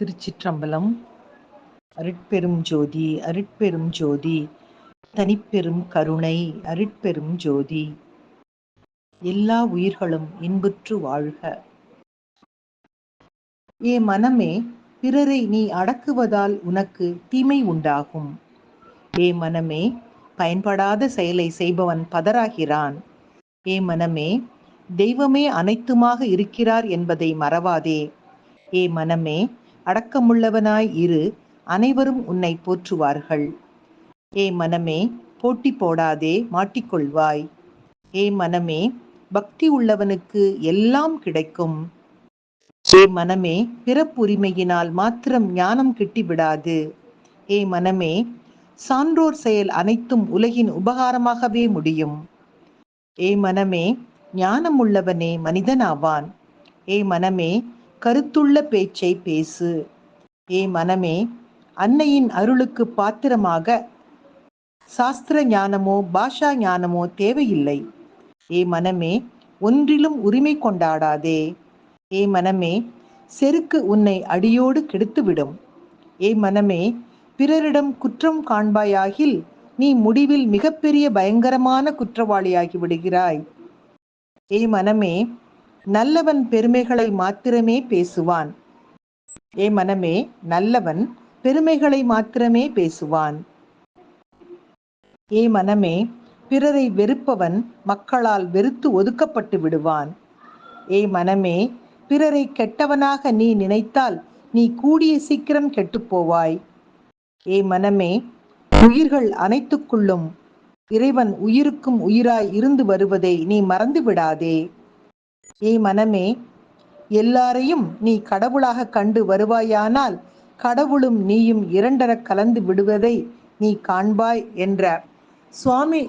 திருச்சிற்றம்பலம் அருட்பெரும் ஜோதி அருட்பெரும் ஜோதி தனிப்பெரும் கருணை அருட்பெரும் ஜோதி. எல்லா உயிர்களும் இன்புற்று வாழ்க. ஏ மனமே பிறரை நீ அடக்குவதால் உனக்கு தீமை உண்டாகும். ஏ மனமே பயன்படாத செயலை செய்பவன் பதறாகிறான். ஏ மனமே தெய்வமே அனைத்துமாக இருக்கிறார் என்பதை மறவாதே. ஏ மனமே அடக்கமுள்ளவனாய் இரு அனைவரும் உன்னை போற்றுவார்கள். ஏ மனமே போட்டி போடாதே மாட்டிக்கொள்வாய். ஏ மனமே பக்தி உள்ளவனுக்கு எல்லாம் கிடைக்கும். ஏ மனமே பிறப்புரிமையினால் மாத்திரம் ஞானம் கிட்டிவிடாது. ஏ மனமே சான்றோர் செயல் அனைத்தும் உலகின் உபகாரமாகவே முடியும். ஏ மனமே ஞானம் உள்ளவனே மனிதனாவான். ஏ மனமே கருத்துள்ள பேச்சை பேசு. ஏ மனமே அன்னையின் அருளுக்கு பாத்திரமாக சாஸ்திர ஞானமோ பாஷா ஞானமோ தேவையில்லை. ஏ மனமே ஒன்றிலும் உரிமை கொண்டாடாதே. ஏ மனமே செருக்கு உன்னை அடியோடு கெடுத்துவிடும். ஏ மனமே பிறரிடம் குற்றம் காண்பாயாகில் நீ முடிவில் மிகப்பெரிய பயங்கரமான குற்றவாளியாகி விடுகிறாய். ஏ மனமே நல்லவன் பெருமைகளை மாத்திரமே பேசுவான். ஏ மனமே நல்லவன் பெருமைகளை மாத்திரமே பேசுவான். ஏ மனமே பிறரை வெறுப்பவன் மக்களால் வெறுத்து ஒதுக்கப்பட்டு விடுவான். ஏ மனமே பிறரை கெட்டவனாக நீ நினைத்தால் நீ கூடிய சீக்கிரம் கெட்டுப்போவாய் ஏ மனமே உயிர்கள் அனைத்துக்குள்ளும் இறைவன் உயிருக்கும் உயிராய் இருந்து வருவதை நீ மறந்து விடாதே. ஏ மனமே எல்லாரையும் நீ கடவுளாக கண்டு வருவாயானால் கடவுளும் நீயும் இரண்டர கலந்து விடுவதை நீ காண்பாய் என்ற சுவாமி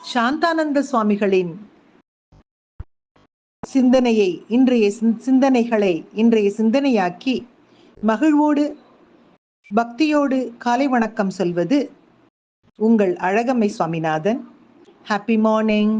சாந்தானந்த சுவாமிகளின் சிந்தனையை இன்றைய சிந்தனைகளை இன்றைய சிந்தனையாக்கி மகிழ்வோடு பக்தியோடு காலை வணக்கம் சொல்வது உங்கள் அழகம்மை சுவாமிநாதன். Happy morning